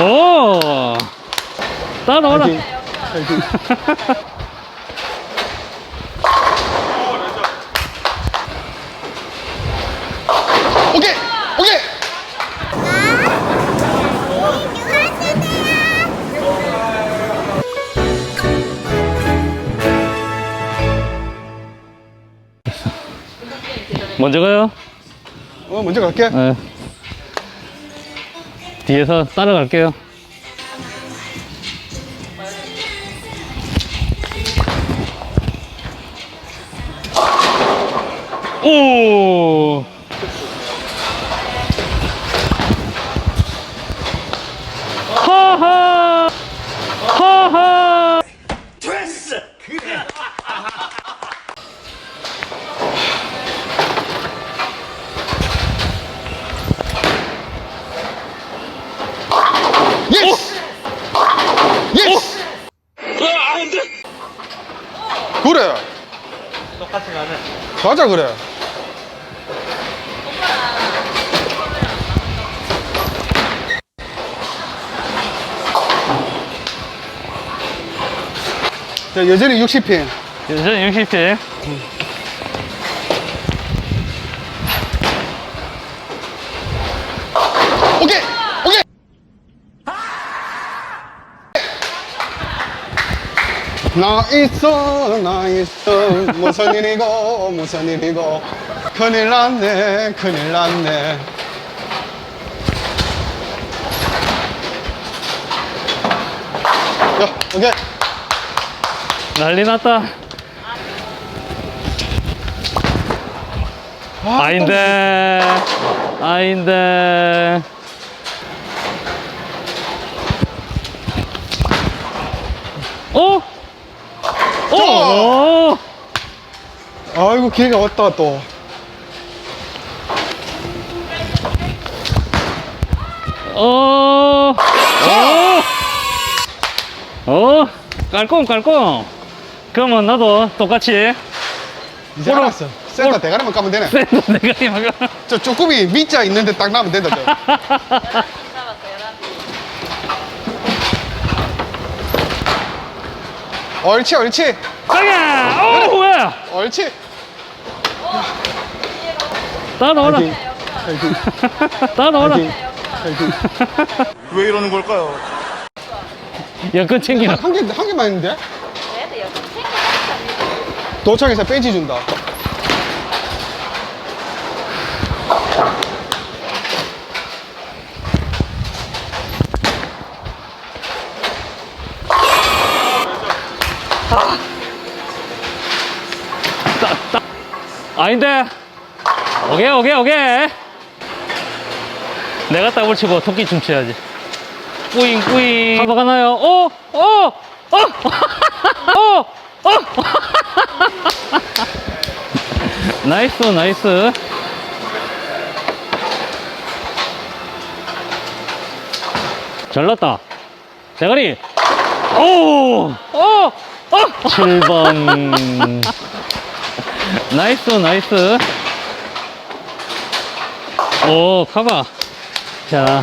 오! 오케이! 오케이! 먼저 가요. 어, 먼저 갈게. 네. 뒤에서 따라갈게요. 오! 그래. 똑같이 가네. 가자, 그래. 자, 여전히 60핀. 여전히 60피. 오케이! 오케이! 나 있어, 나 있어. 무슨 일이고, 무슨 일이고. 큰일 났네, 큰일 났네. 야, 오케이. 난리 났다. 아, 아닌데, 아닌데. 어? 어? 또. 아이고, 기회가 왔다, 또. 어? 어? 어? 깔끔, 깔끔. 그러면 나도 똑같이 이제 오라. 알았어. 센터 오라. 대가리만 까면 되네. 샌드 내가 이마가. 저 쪼꾸미 밑자 있는데 딱 나면 된다, 저. 옳지, 옳지. 가야! 어, 뭐야? 옳지. 파이팅. 따라오라. 파이팅. 파이팅. 왜 이러는 걸까요? 여권 챙기라. 한 개, 한 개만 했는데? 도착해서 벤치 준다. 아닌데. 오케이, 오케이, 오케이. 내가 따블 치고 토끼 춤춰야지. 뿌잉, 뿌잉. 가봐 가나요? 어, 어, 어, 어, 어. 나이스, 나이스. 잘났다. 대가리. 오, 어, 어. 7번. 나이스 나이스. 오 카바 자.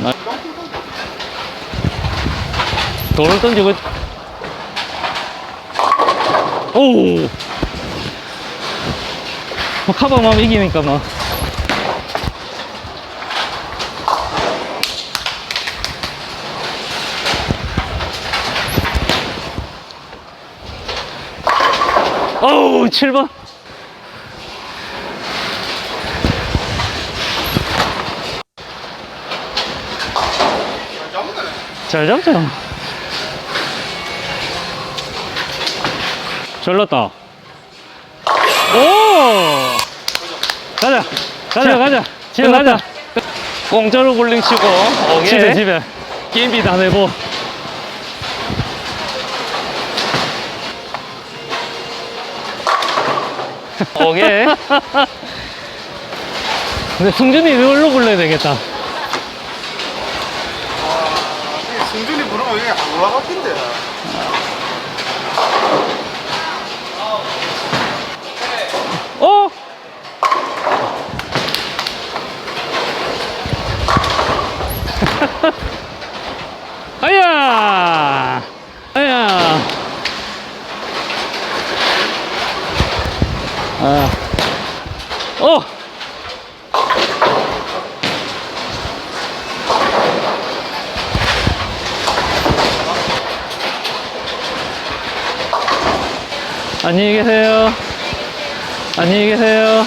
돌을 던지고 있- 오! 뭐 카바만 이기니까 뭐. 어우 7번 잘 잡죠. 잘났다. 오! 가자. 가자, 가자. 집에 가자. 공짜로 볼링 치고, 집에, 집에. 게임비 다 내고. 오케이. 근데 승준이 이걸로 불러야 되겠다. 이게 안 올라갔던데. 어? 아야! 아야! 아. 어! 안녕히 계세요. 안녕히 계세요.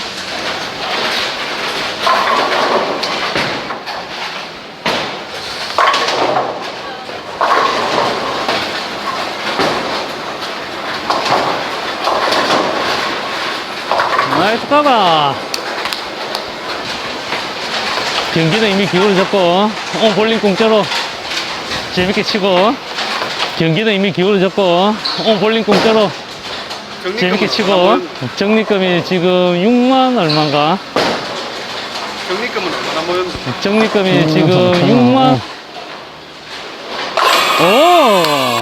나이스 가가. 경기는 이미 기울어졌고, 어, 볼링 공짜로 재밌게 치고, 경기는 이미 기울어졌고, 어, 볼링 공짜로 재밌게 치고, 적립금이 지금 6만 얼마인가? 경리금은 얼마나 모였는데? 적립금이 지금 6만. 오!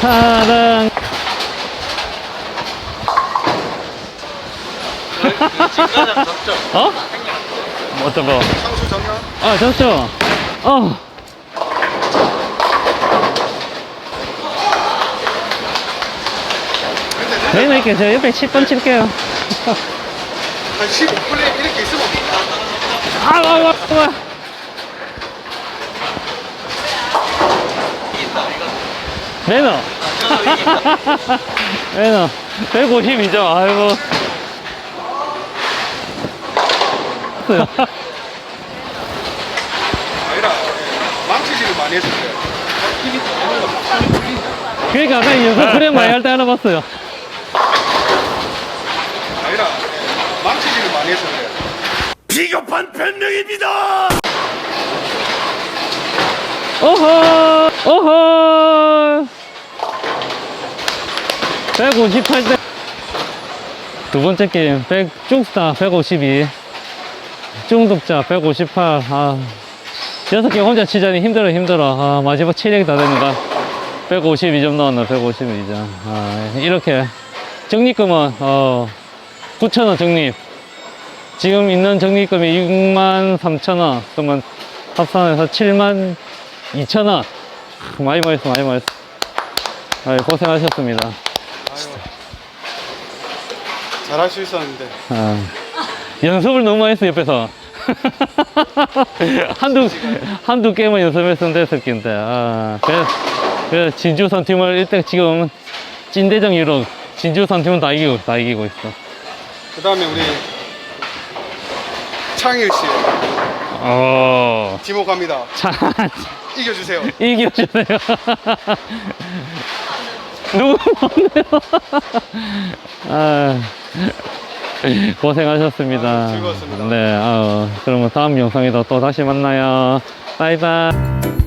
사랑. 어? 뭐 어떤 거? 상수 정면? 아, 좋죠. 어. 네, 이렇게 저 옆에 10번 칠게요. 한 15분에 이렇게 있으면 아우, 아우, 아우. 매너. 매너. 152점, 아이고. 아니라 망치질을 많이 때 힘이 그러니까 아까 연습 프레임 많이 할 때 하나 봤어요. 아니라 망치질을 많이 했을 때 오호! 오호! 158대. 두 번째 게임, 100, 쭉스타 152. 중독자 158. 아, 여섯 개 혼자 치자니 힘들어, 힘들어. 아, 마지막 체력이 다 되니까 152점 나왔나, 152점. 아, 이렇게. 적립금은, 어, 9,000원 적립. 지금 있는 적립금이 6만 3천원. 그러면 합산해서 7만 2,000원. 많이 모였어, 많이 모였어. 아, 고생하셨습니다. 잘할 수 있었는데 아, 연습을 너무 많이 했어, 옆에서. 한두, 한두 게임은 됐을 텐데. 아, 그래, 그래, 진주선 팀을 일단 지금 찐대정 이로 진주선 팀은 다 이기고, 다 이기고 있어. 그 다음에 우리 창일 씨 어, 지목합니다 참, 이겨주세요 이겨주세요. 누구 없네요. 아, 고생하셨습니다. 아, 즐거웠습니다. 네, 어, 그러면 다음 영상에도 또 다시 만나요. 바이바이.